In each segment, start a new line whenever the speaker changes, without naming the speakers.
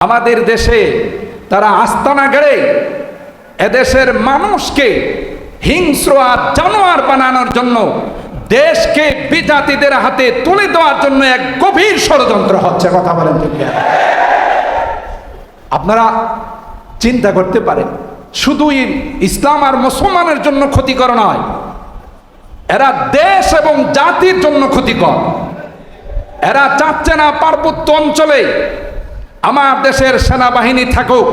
আমাদের দেশে তারা আস্তানা গেড়ে এদেশের মানুষকে হিংস্র আর জানোয়ার বানানোর জন্য দেশকে বিজাতিদের হাতে তুলে দেওয়ার জন্য এক গভীর ষড়যন্ত্র হচ্ছে, কথা বলেন? আপনারা চিন্তা করতে পারেন শুধুই ইসলাম আর মুসলমানের জন্য ক্ষতিকর নয়, এরা দেশ এবং জাতির জন্য ক্ষতিকর এরা চাচ্ছে না পার্বত্য অঞ্চলে আমার দেশের সেনাবাহিনী থাকুক,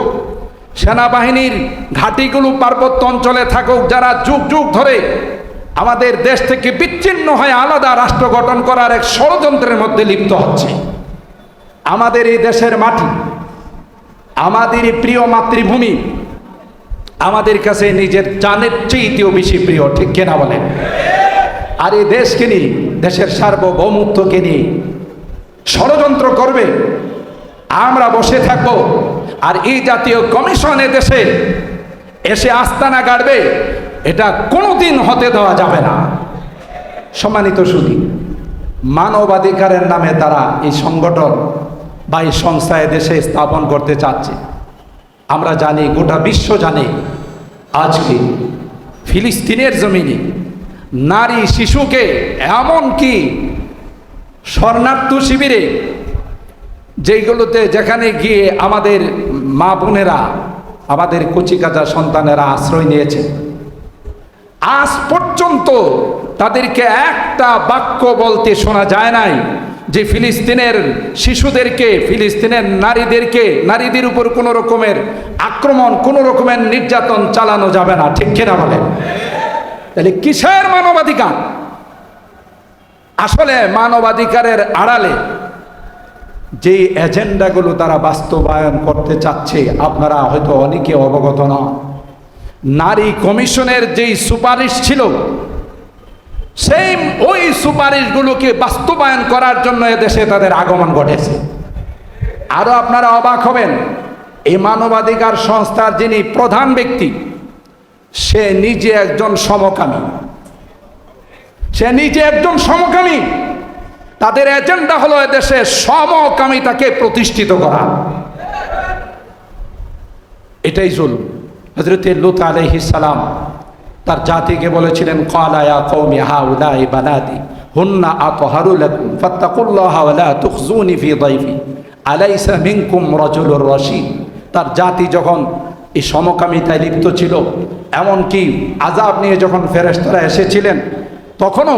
সেনাবাহিনীর ঘাঁটিগুলো পার্বত্য অঞ্চলে থাকুক, যারা যুগ যুগ ধরে আমাদের দেশ থেকে বিচ্ছিন্ন হয়ে আলাদা রাষ্ট্র গঠন করার এক ষড়যন্ত্রের মধ্যে লিপ্ত হচ্ছে। আমাদের এই দেশের মাটি, আমাদের প্রিয় মাতৃভূমি, আমাদের কাছে নিজের জানের চেয়েতেও বেশি প্রিয়, ঠিক কেনা বলেন? আর এই দেশকে নিয়ে, দেশের সার্বভৌমত্বকে নিয়ে ষড়যন্ত্র করবে আমরা বসে থাকব। আর এই জাতীয় কমিশন দেশে এসে আস্তানা গাড়বে, এটা কোনোদিন হতে দেওয়া যাবে না। সম্মানিত সুদী মানবাধিকারের নামে তারা এই সংগঠন বা এই সংস্থা এ দেশে স্থাপন করতে চাচ্ছে। আমরা জানি, গোটা বিশ্ব জানে, আজকে ফিলিস্তিনের জমিনে নারী শিশুকে এমন কি শরণার্থ শিবিরে যেইগুলোতে যেখানে গিয়ে আমাদের মা বোনেরা, আমাদের কচিকাচা সন্তানেরা আশ্রয় নিয়েছে, আজ পর্যন্ত তাদেরকে একটা বাক্য বলতে শোনা যায় নাই যে ফিলিস্তিনের শিশুদেরকে, ফিলিস্তিনের নারীদেরকে, নারীদের উপর কোনো রকমের আক্রমণ, কোনো রকমের নির্যাতন চালানো যাবে না, ঠিক কিনা বলে তাহলে কিসের মানবাধিকার? আসলে মানবাধিকারের আড়ালে যে এজেন্ডাগুলো তারা বাস্তবায়ন করতে চাচ্ছে, আপনারা হয়তো অনেকে অবগত নন নারী কমিশনের যেই সুপারিশ ছিল সেই ওই সুপারিশগুলোকে বাস্তবায়ন করার জন্য এদেশে তাদের আগমন ঘটেছে। আরও আপনারা অবাক হবেন এই মানবাধিকার সংস্থার যিনি প্রধান ব্যক্তি, সে নিজে একজন সমকামী। সে নিজে একজন সমকামী। তাদের এজেন্ডা হলো এদেশে সমকামিতাকে প্রতিষ্ঠিত করা। এটাই জুল হজরত লুত আলহিস সালাম তার জাতিকে বলেছিলেন কালায়া কৌমি হা উলাই বানাদি হুন্না আতহারু লাকুম, ফাত্তাকুল্লাহ ওয়ালা তুখজুনি ফি দাইফি, আলাইসা মিনকুম রাজুলুর রশিদ। তার জাতি যখন এই সমকামিতায় লিপ্ত ছিল, এমনকি আজাব নিয়ে যখন ফেরেশতারা এসেছিলেন, তখনও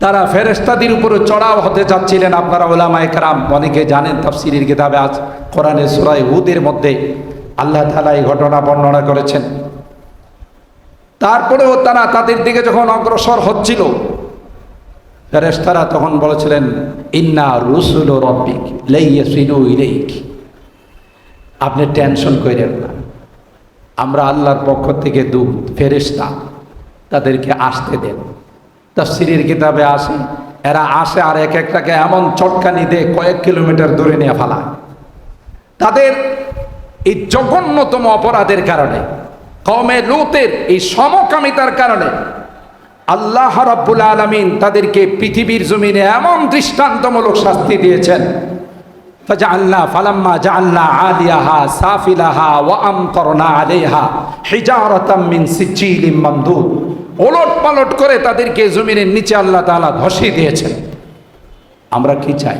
তারা ফেরেস্তাদের উপরে চড়াও হতে চাচ্ছিলেন আপনারা ওলামা একরাম অনেকে জানেন তাফসিরের কিতাবে আজ কোরআনে সুরাই হুদের মধ্যে আল্লাহ তালা এই ঘটনা বর্ণনা করেছেন। তারপরেও তারা তাদের দিকে যখন অগ্রসর হচ্ছিল ফেরেস্তারা তখন বলেছিলেন, ইন্না রুসুল রব্বিক আপনি টেনশন করেন না। আমরা আল্লাহর পক্ষ থেকে দু ফেরেস্তা তাদেরকে আসতে দেন। তফসিরির কিতাবে আসে এরা আসে আর এক একটাকে এমন চটকানি দিয়ে কয়েক কিলোমিটার দূরে নিয়ে ফেলায় তাদের এই জঘন্যতম অপরাধের কারণে কমে লুতের এই সমকামিতার কারণে আল্লাহ রাব্বুল আলমিন তাদেরকে পৃথিবীর জমিনে এমন দৃষ্টান্তমূলক শাস্তি দিয়েছেন فجعلنا فلما جعلنا عاليها سافلها وأمطرنا عليها حجارة من سجيل ممدود ওলট পালট করে তাদেরকে জমিনের নিচে আল্লাহ তাআলা ধসিয়ে দিয়েছেন। আমরা কি চাই?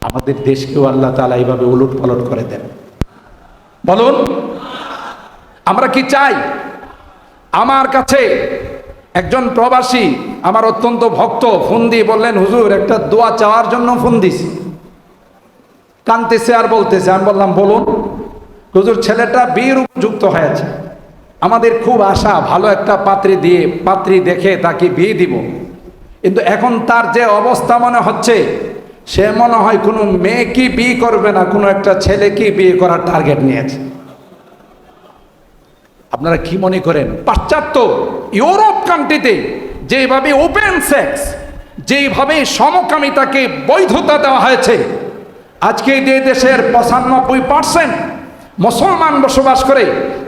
আমাদের দেশকেও আল্লাহ তালা এইভাবে ওলট পালট করে দেন। বলুন, আমরা কি চাই? আমার কাছে একজন প্রবাসী, আমার অত্যন্ত ভক্ত, ফোন দিয়ে বললেন, হুজুর, একটা দোয়া চাওয়ার জন্য ফোন দিছি। কানতেছে আর বলতেছে। আমি বললাম, বলুন। হুজুর, ছেলেটা বিয়ের উপযুক্ত হয়েছে। আমাদের খুব আশা, ভালো একটা পাত্রী দিয়ে, পাত্রী দেখে তাকে বিয়ে দিব। কিন্তু এখন তার যে অবস্থা মনে হচ্ছে, সে মনে হয় কোনো মেয়ে কি বিয়ে করবে না, কোনো একটা ছেলে কি বিয়ে করার টার্গেট নিয়েছে। আপনারা কি মনে করেন? পাশ্চাত্য ইউরোপ কান্ট্রিতে যেভাবে ওপেন সেক্স যেভাবে সমকামিতাকে বৈধতা দেওয়া হয়েছে, আজকে যে দেশের পঁচানব্বই পার্সেন্ট মুসলমান বসবাস করে,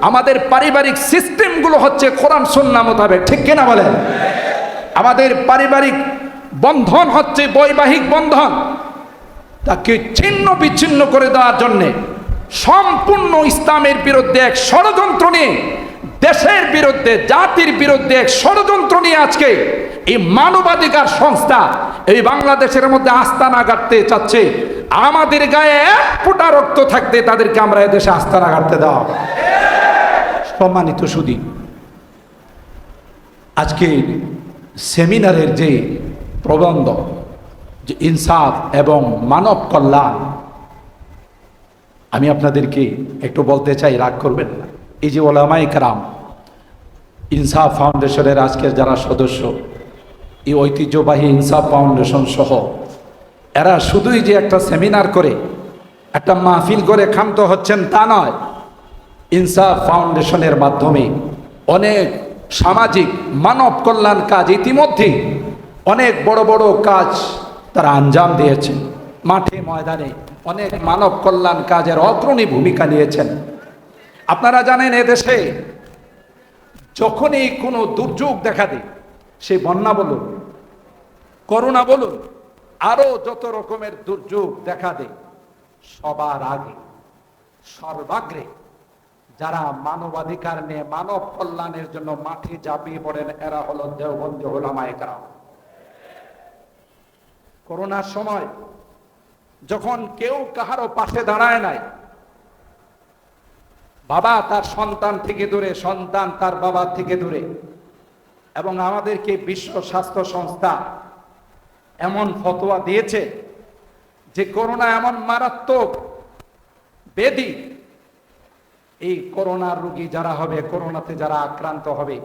আমাদের পারিবারিক সিস্টেমগুলো হচ্ছে কোরআন সন্না মোতাবেক। ঠিক কিনা বলেন? আমাদের পারিবারিক বন্ধন হচ্ছে বৈবাহিক বন্ধন। তাকে ছিন্ন বিচ্ছিন্ন করে দেওয়ার জন্যে সম্পূর্ণ ইসলামের বিরুদ্ধে এক ষড়যন্ত্র নিয়ে দেশের বিরুদ্ধে, জাতির বিরুদ্ধে ষড়যন্ত্র নিয়ে আজকে এই মানবাধিকার সংস্থা এই বাংলাদেশের মধ্যে আস্তানা গাড়তে চাচ্ছে আমাদের গায়ে এক ফোঁটা রক্ত থাকতে তাদেরকে আমরা এদেশে আস্তানা গাড়তে হবে। সম্মানিত সুদী, আজকে সেমিনারের যে প্রবন্ধ, যে ইনসাফ এবং মানব কল্যাণ, আমি আপনাদেরকে একটু বলতে চাই, রাগ করবেন না এই যে ওলামাই কারাম, ইনসাফ ফাউন্ডেশনের আজকের যারা সদস্য, এই ঐতিহ্যবাহী ইনসাফ ফাউন্ডেশন সহ, এরা শুধুই যে একটা সেমিনার করে, একটা মাহফিল করে ক্ষান্ত হচ্ছেন তা নয়। ইনসাফ ফাউন্ডেশনের মাধ্যমে অনেক সামাজিক মানব কল্যাণ কাজ ইতিমধ্যে অনেক বড় বড় কাজ তারা আঞ্জাম দিয়েছে মাঠে ময়দানে অনেক মানব কল্যাণ কাজের অগ্রণী ভূমিকা নিয়েছেন। আপনারা জানেন এদেশে যখনই কোনো দুর্যোগ দেখা দেয়, সে বন্যা বলুন, করোনা বলুন, আরও যত রকমের দুর্যোগ দেখা দেয়, সবার আগে, সর্বাগ্রে যারা মানবাধিকার নিয়ে, মানব কল্যাণের জন্য মাঠে ঝাঁপিয়ে পড়েন, এরা হলো দেওবন্দি হোলামায় কারাম করোনার সময় যখন কেউ কাহারও পাশে দাঁড়ায় নাই বাবা তার সন্তান থেকে দূরে, সন্তান তার বাবা থেকে দূরে। এবং আমাদেরকে বিশ্ব স্বাস্থ্য সংস্থা এমন ফতোয়া দিয়েছে যে করোনা এমন মারাত্মক বেদি এই করোনার রোগী যারা হবে, করোনাতে যারা আক্রান্ত হবে,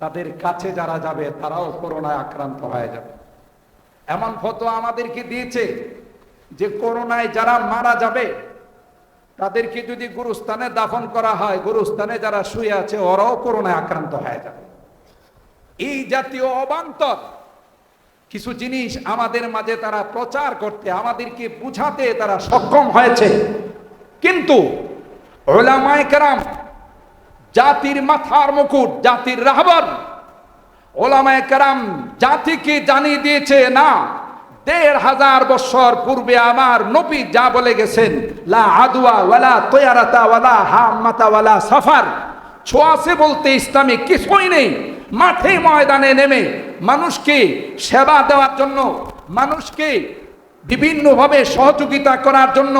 তাদের কাছে যারা যাবে, তারাও করোনায় আক্রান্ত হয়ে যাবে। এমন ফতোয়া আমাদেরকে দিয়েছে যে করোনায় যারা মারা যাবে তাদেরকে যদি গুরুস্থানে দাফন করা হয়, গুরুস্থানে যারা শুয়ে আছে, ওরাও করোনায় আক্রান্ত হয়ে যাবে। এই জাতীয় অবান্তর, কিছু জিনিস আমাদের মাঝে তারা প্রচার করতে, আমাদেরকে বুঝাতে তারা সক্ষম হয়েছে। কিন্তু ওলামায় জাতির মাথার মুকুট, জাতির রাহবর, ওলামায় কেরাম জাতিকে জানিয়ে দিয়েছে, না দেড় হাজার বছর পূর্বে আমার নবী যা বলে গেছেন, লা আদুয়া ওয়ালা তৈয়ারাতা ওয়ালা হামাতা ওয়ালা সাফার। ছোঁয়াশে বলতে ইসলামে কিছুই নেই। মাঠে ময়দানে নেমে মানুষকে সেবা দেওয়ার জন্য, মানুষকে বিভিন্নভাবে সহযোগিতা করার জন্য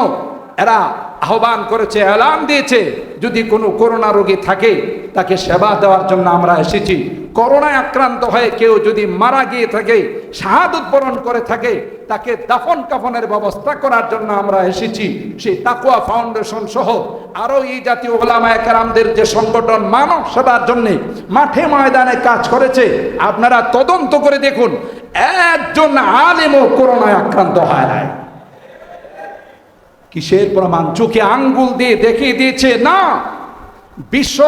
এরা আহ্বান করেছে, এলান দিয়েছে, যদি কোনো করোনা রোগী থাকে, তাকে সেবা দেওয়ার জন্য আমরা এসেছি। করোনায় আক্রান্ত হয়ে কেউ যদি মারা গিয়ে থাকে শাহাদত বরণ করে থাকে, তাকে দাফন কাফনের ব্যবস্থা করার জন্য আমরা এসেছি। সেই তাকুয়া ফাউন্ডেশন সহ আরও এই জাতীয় ওলামা একরামদের যে সংগঠন মানব সেবার জন্য মাঠে ময়দানে কাজ করেছে, আপনারা তদন্ত করে দেখুন, একজন আলেমও করোনায় আক্রান্ত হয় নাই। কিসের প্রমাণ? চোখে আঙ্গুল দিয়ে দেখিয়ে দিয়েছে, না, বিশ্ব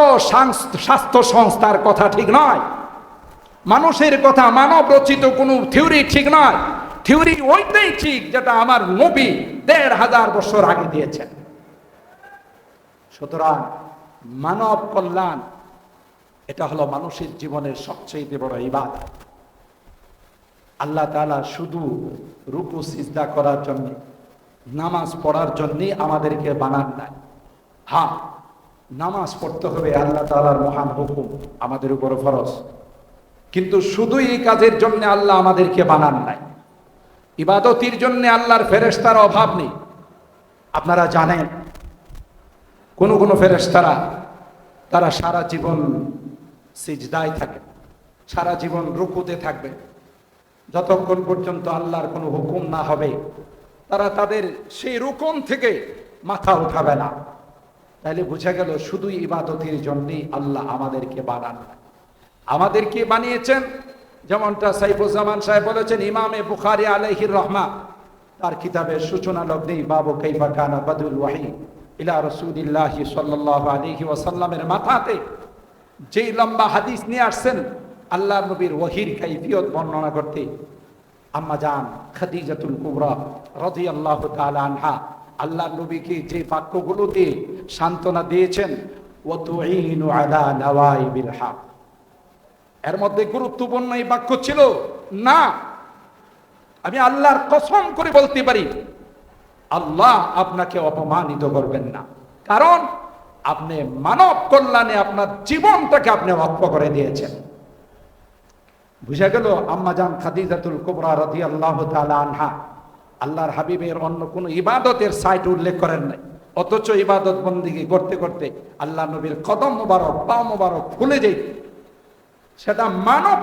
স্বাস্থ্য সংস্থার কথা ঠিক নয়। মানুষের কথা মানব রচিত কোনো থিওরি ঠিক নয়। থিওরি ওইটাই ঠিক যেটা আমার নবী দেড় হাজার বছর আগে দিয়েছেন। সুতরাং মানব কল্যাণ, এটা হলো মানুষের জীবনের সবচেয়ে বড় ইবাদ আল্লাহ তালা শুধু রুকু সিজদা করার জন্য নামাজ পড়ার জন্যই আমাদেরকে বানান নাই। হ্যাঁ নামাজ পড়তে হবে আল্লাহ তালার মহান হুকুম, আমাদের উপর ফরজ। কিন্তু শুধু এই কাজের জন্য আল্লাহ আমাদেরকে বানান নাই। ইবাদতির জন্য আল্লাহর ফেরেস্তার অভাব নেই। আপনারা জানেন, কোন কোন ফেরেস্তারা তারা সারা জীবন সিজদায় থাকে, সারা জীবন রুকুতে থাকবে। যতক্ষণ পর্যন্ত আল্লাহর কোনো হুকুম না হবে তারা তাদের সেই রুকন থেকে মাথা উঠাবে না। তাইলে বুঝা গেল শুধুই ইবাদতের জন্যই আল্লাহ আমাদেরকে বানান। আমাদেরকে বানিয়েছেন? যেমনটা সাইফুজ্জামান সাহেব বলেছেন, ইমামে বুখারি আলহির রহমা। তার কিতাবের সূচনা লগ্নেই বাবু কৈফা কানা বাদুল ওয়াহি ইলা রসুলিল্লাহ সাল্লাহ আলহি ওয়াসাল্লামের মাথাতে যেই লম্বা হাদিস নিয়ে আসছেন আল্লাহ নবীর ওয়াহির কাইফিয়ত বর্ণনা করতে। আম্মা জান খাদিজাতুল কুবরা রাদিয়াল্লাহু তাআলা আনহা, আল্লাহ নবীকে যে বাক্যগুলো দিয়ে সান্ত্বনা দিয়েছেন এর মধ্যে গুরুত্বপূর্ণ এই বাক্য ছিল, না, আমি আল্লাহর কসম করে বলতে পারি, আল্লাহ আপনাকে অপমানিত করবেন না। কারণ আপনি মানব কল্যাণে আপনার জীবনটাকে আপনি রক্ষ করে দিয়েছেন। বুঝা গেল আম্মাজান খাদিজাতুল কুবরা রদি আল্লাহ আনহা। আল্লাহর হাবিবের অন্য কোনো ইবাদতের সাইট উল্লেখ করেন নাই। অথচ ইবাদত বন্দিগি করতে করতে আল্লাহ নবীর কদম মোবারক পা মোবারক ফুলে যেত সেটা মানব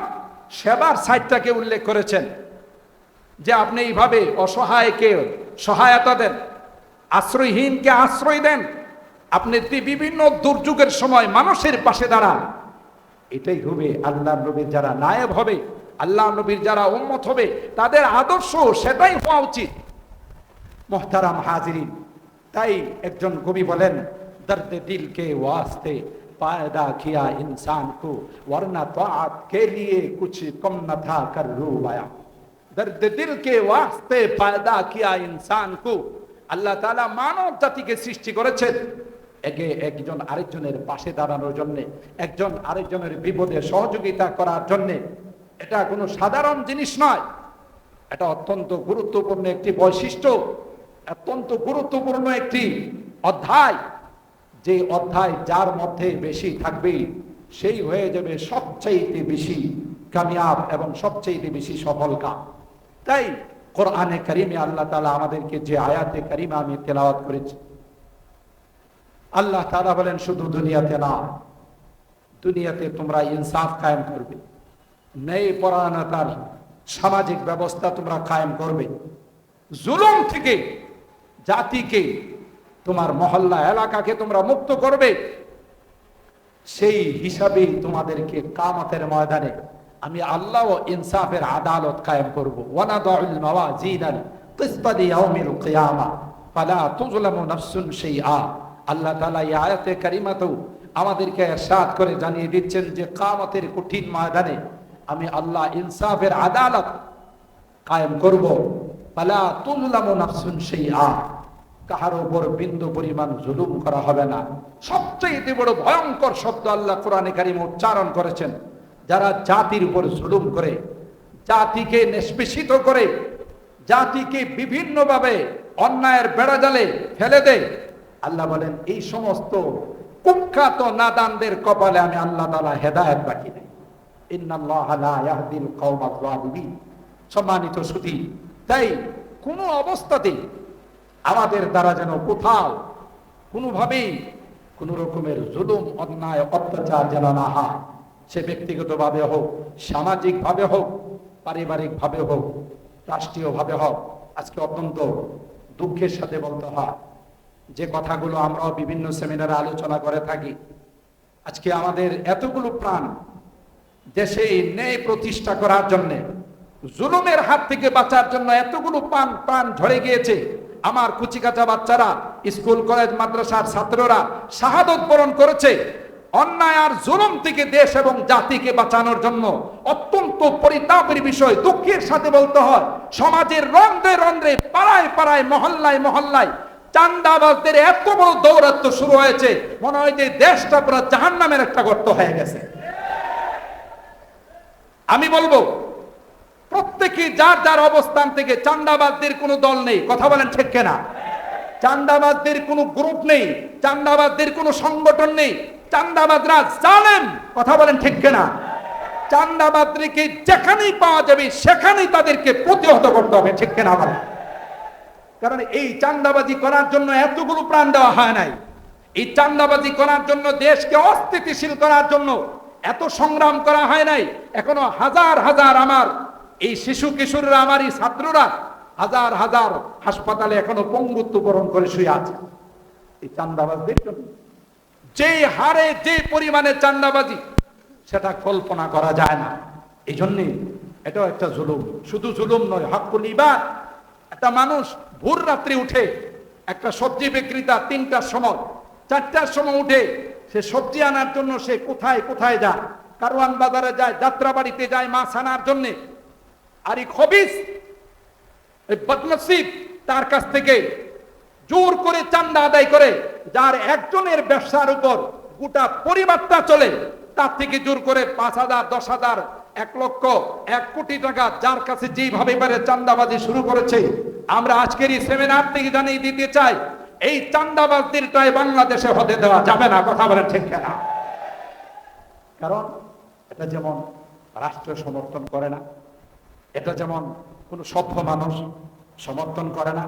সেবার সাইটটাকে উল্লেখ করেছেন। যে আপনি এইভাবে অসহায়কে সহায়তা দেন, আশ্রয়হীনকে আশ্রয় দেন, আপনি বিভিন্ন দুর্যোগের সময় মানুষের পাশে দাঁড়ান এটাই হবে আল্লাহ নবীর যারা নায়েব হবে, আল্লাহ নবীর যারা উন্মত হবে, তাদের আদর্শ সেটাই হওয়া উচিত। মোহতারাম হাজিরিন, তাই একজন কবি বলেন, দর্দে দিল কে ওয়াস্তে, পায়দা কিয়া ইনসান কো ওয়ারনা তাআত কে লিয়ে কুছ কম না থা কর রুবায়া দর্দ দিল কে ওয়াস্তে, পায়দা কিয়া ইনসান কো আল্লাহ তাআলা মানব জাতিকে সৃষ্টি করেছেন। একে একজন আরেকজনের পাশে দাঁড়ানোর জন্য, একজন আরেকজনের বিপদে সহযোগিতা করার জন্য, এটা কোনো সাধারণ জিনিস নয়। এটা অত্যন্ত গুরুত্বপূর্ণ একটি বৈশিষ্ট্য, অত্যন্ত গুরুত্বপূর্ণ একটি অধ্যায়। যে অধ্যায় যার মধ্যে বেশি থাকবে, সেই হয়ে যাবে সবচাইতে বেশি কামিয়াব এবং সবচাইতে বেশি সফল কাম তাই কোরআনে কারিমে আল্লাহ তালা আমাদেরকে যে আয়াতে কারিমা আমি তেলাওয়াত করেছি আল্লাহ তাআলা বলেন, শুধু দুনিয়াতে না, দুনিয়াতে তোমরা ইনসাফ কায়েম করবে। ন্যায় পরায়ণতার সামাজিক ব্যবস্থা তোমরা কায়েম করবে। জুলুম থেকে, জাতিকে, তোমার মহল্লা এলাকাকে তোমরা মুক্ত করবে। সেই হিসাবেই তোমাদেরকে কামাতের ময়দানে আমি আল্লাহ ও ইনসাফের আদালত কায়েম করব। ওয়ানাদাউল মাওয়াজিনাল কিসতা লিয়াউমিল কিয়ামা, ফালা তুজলামু নাফসুন শাইআ। আল্লাহ তাআলা এই আয়াতে কারিমাতেও আমাদেরকে ইরশাদ করে জানিয়ে দিচ্ছেন যে কামতের কঠিন ময়দানে আমি আল্লাহ ইনসাফের আদালত কায়েম করব। ফালা তুজলামু নাফসুন শাইআ। কাহার উপর বিন্দু পরিমাণ জুলুম করা হবে না। সবচেয়ে বড় ভয়ঙ্কর শব্দ আল্লাহ কোরআনে কারিম উচ্চারণ করেছেন। যারা জাতির উপর জুলুম করে, জাতিকে নিষ্পেষিত করে, জাতিকে বিভিন্নভাবে অন্যায়ের বেড়াজালে ফেলে দেয় আল্লাহ বলেন, এই সমস্ত কুখ্যাত নাদানদের কপালে আমি আল্লাহ তালা হেদায়েত কওমাজ জালিমিন সম্মানিত সুধী তাই কোনো অবস্থাতেই আমাদের দ্বারা যেন কোথাও কোনোভাবেই কোনো রকমের জুলুম, অন্যায়, অত্যাচার যেন না হয়, সে ব্যক্তিগতভাবে হোক, সামাজিকভাবে হোক, পারিবারিকভাবে হোক, রাষ্ট্রীয়ভাবে হোক, আজকে অত্যন্ত দুঃখের সাথে বলতে হয়। যে কথাগুলো আমরাও বিভিন্ন সেমিনারে আলোচনা করে থাকি। আজকে আমাদের এতগুলো প্রাণ দেশে ন্যায় প্রতিষ্ঠা করার জন্য, জুলুমের হাত থেকে বাঁচার জন্য এতগুলো প্রাণ প্রাণ ঝরে গিয়েছে। আমার কুচিকাচা বাচ্চারা, স্কুল, কলেজ, মাদ্রাসার ছাত্ররা শাহাদত বরণ করেছে। অন্যায় আর জুলুম থেকে দেশ এবং জাতিকে বাঁচানোর জন্য অত্যন্ত পরিতাপের বিষয়, দুঃখের সাথে বলতে হয়, সমাজের রন্ধ্রে রন্ধ্রে, পাড়ায় পাড়ায়, মহল্লায় মহল্লায় চান্দাবাজদের এত বড় দৌরাত্ম শুরু হয়েছে। মনে হয় যে দেশটা পুরো জাহান্নামের একটা গর্ত হয়ে গেছে। আমি বলব, প্রত্যেকে যার যার অবস্থান থেকে চান্দাবাদদের কোনো দল নেই, কথা বলেন ঠিক কেনা? চান্দাবাদদের কোনো গ্রুপ নেই চান্দাবাদদের কোনো সংগঠন নেই চান্দাবাদরা জানেন কথা বলেন ঠিক কেনা? চান্দাবাদকে যেখানেই পাওয়া যাবে, সেখানেই তাদেরকে প্রতিহত করতে হবে, ঠিক কেনা বলেন? কারণ এই চান্দাবাজি করার জন্য এতগুলো প্রাণ দেওয়া হয় নাই। এই চান্দাবাজি করার জন্য দেশকে অস্থিতিশীল করার জন্য এত সংগ্রাম করা হয় নাই। এখনও হাজার হাজার আমার এই শিশু কিশোররা আমার এই ছাত্ররা হাজার হাজার হাসপাতালে এখনও পঙ্গুত্ব বরণ করে শুয়ে আছে। এই চান্দাবাজদের জন্য যে হারে যে পরিমাণে চান্দাবাজি, সেটা কল্পনা করা যায় না। এই জন্যে এটাও একটা জুলুম। শুধু জুলুম নয় হকুল ইবাদ একটা মানুষ ভোর রাত্রি উঠে একটা সবজি বিক্রেতা তিনটার সময়, চারটার সময় উঠে সে সবজি আনার জন্য সে কোথায় কোথায় যায়? কারওয়ান বাজারে যায় যাত্রা বাড়িতে যায়, মাছ আনার জন্য। আর এই খবিস বদনসিব তার কাছ থেকে জোর করে চান্দা আদায় করে, যার একজনের ব্যবসার উপর গোটা পরিবারটা চলে, তার থেকে জোর করে পাঁচ হাজার, দশ হাজার, এক লক্ষ, এক কোটি টাকা যার কাছে যেভাবে পারে চান্দাবাজি শুরু করেছে। আমরা আজকের এই সেমিনার থেকে জানিয়ে দিতে চাই, এই চান্দাবাজদেরটাই বাংলাদেশে হতে দেওয়া যাবে না, কথা বলেন ঠিক না কারণ এটা যেমন রাষ্ট্র সমর্থন করে না, এটা যেমন কোনো সভ্য মানুষ সমর্থন করে না,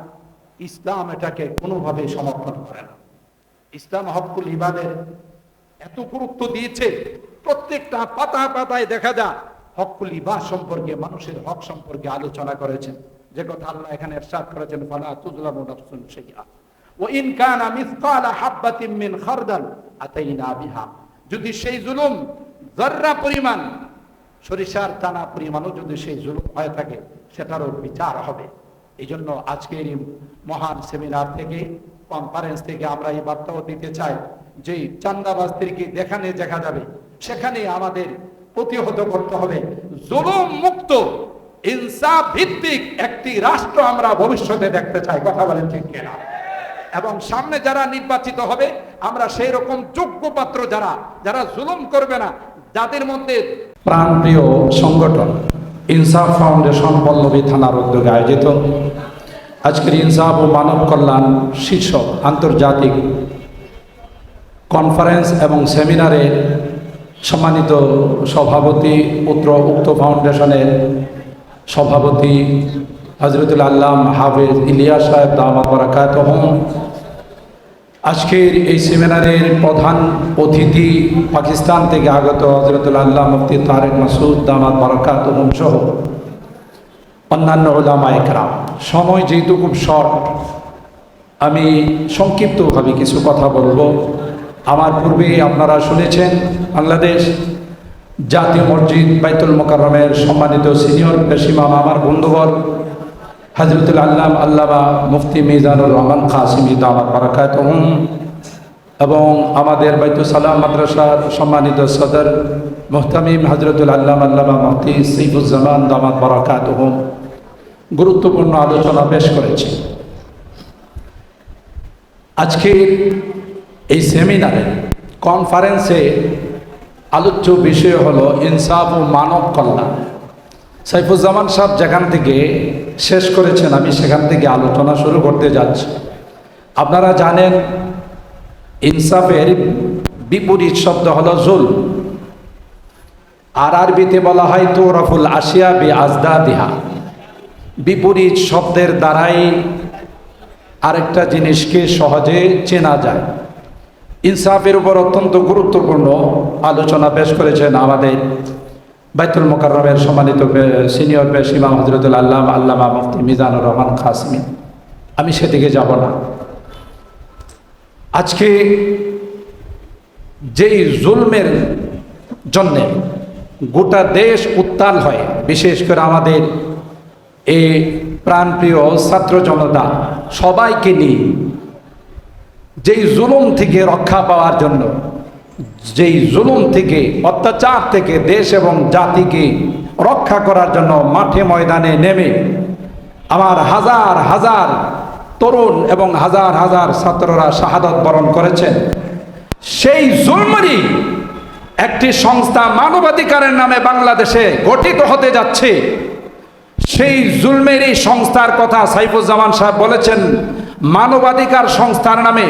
ইসলাম এটাকে কোনোভাবেই সমর্থন করে না। ইসলাম হকুল ইবাদের এত গুরুত্ব দিয়েছে, প্রত্যেকটা পাতা পাতায় দেখা যায় হকুল ইবাদ সম্পর্কে, মানুষের হক সম্পর্কে আলোচনা করেছেন। যে কথা আল্লাহ এখানে এরশাদ করেছেন, ফালা তুজলামু নাফসুন শাইআ। ওয়া ইন কানা মিসকালা হাববাতিন মিন খারদাল আতাইনা বিহা। যদি সেই জুলুম জর্রা পরিমাণ, সরিষার দানা পরিমাণও যদি সেই জুলুম হয়ে থাকে, সেটারও বিচার হবে। এই জন্য আজকের এই মহান সেমিনার থেকে কনফারেন্স থেকে আমরা এই বার্তাও দিতে চাই যে চান্দাবাজদেরকে দেখানে দেখা যাবে সেখানে আমাদের প্রতিহত করতে হবে। জুলুম মুক্ত ইনসাফ ভিত্তিক একটি রাষ্ট্র আমরা ভবিষ্যতে দেখতে চাই, কথা বলেন ঠিক কিনা? এবং সামনে যারা নির্বাচিত হবে, আমরা সেই রকম যোগ্য পাত্র যারা যারা জুলুম করবে না, যাদের মধ্যে প্রাণপ্রিয় সংগঠন ইনসাফ ফাউন্ডেশন পল্লবী থানার উদ্যোগে আয়োজিত। আজকের ইনসাফ ও মানব কল্যাণ শীর্ষক আন্তর্জাতিক কনফারেন্স এবং সেমিনারে সম্মানিত সভাপতি, পুত্র, উক্ত ফাউন্ডেশনের সভাপতি হজরতুল আল্লাম হাফেজ ইলিয়াস সাহেব দামাত বরাকাত আজকের এই সেমিনারের প্রধান অতিথি পাকিস্তান থেকে আগত হজরতুল আল্লাহ মুফতি তারেক মাসুদ দামাত বরাকাত সহ অন্যান্য ওলামা একরাম সময় যেহেতু খুব শর্ট আমি সংক্ষিপ্তভাবে কিছু কথা বলব। আমার পূর্বে আপনারা শুনেছেন বাংলাদেশ জাতীয় মসজিদ বাইতুল মোকাররমের সম্মানিত সিনিয়র পেশিমাম আমার বন্ধুবর, হজরতুল আল্লাম আল্লামা মুফতি মিজানুর রহমান খাসিমি দামাত বারাকাত এবং আমাদের বাইতুল সালাম মাদ্রাসার সম্মানিত সদর মোহতামিম হজরতুল আল্লাম আল্লামা মুফতি সৈফুজ্জামান দামাত বারাকাত গুরুত্বপূর্ণ আলোচনা পেশ করেছে। আজকে এই সেমিনারে, কনফারেন্সে আলোচ্য বিষয় হলো ইনসাফ ও মানব কল্যাণ। সাইফুজ্জামান সাহেব যেখান থেকে শেষ করেছেন, আমি সেখান থেকে আলোচনা শুরু করতে যাচ্ছি। আপনারা জানেন, ইনসাফের বিপরীত শব্দ হলো জুল আর আরবিতে বলা হয় তো রফুল আসিয়া বি আজদা দিহা বিপরীত শব্দের দ্বারাই আরেকটা জিনিসকে সহজে চেনা যায়। ইনসাফের উপর অত্যন্ত গুরুত্বপূর্ণ আলোচনা পেশ করেছেন আমাদের বাইতুল মোকাররমের সম্মানিত সিনিয়র পেশ ইমাম হজরতুল আল্লাহ আল্লামা মুফতি মিজানুর রহমান খাসমি। আমি সেদিকে যাব না। আজকে যেই জুলমের জন্যে গোটা দেশ উত্তাল হয়, বিশেষ করে আমাদের এই প্রাণপ্রিয় ছাত্র জনতা, সবাইকে নিয়ে যেই জুলুম থেকে রক্ষা পাওয়ার জন্য, যেই জুলুম থেকে, অত্যাচার থেকে দেশ এবং জাতিকে রক্ষা করার জন্য মাঠে ময়দানে নেমে আমার হাজার হাজার তরুণ এবং হাজার হাজার ছাত্ররা শাহাদত বরণ করেছেন। সেই জুলমারি একটি সংস্থা মানবাধিকারের নামে বাংলাদেশে গঠিত হতে যাচ্ছে। সেই জুলমের সংস্থার কথা সাইফুজ্জামান সাহেব বলেছেন মানবাধিকার সংস্থার নামে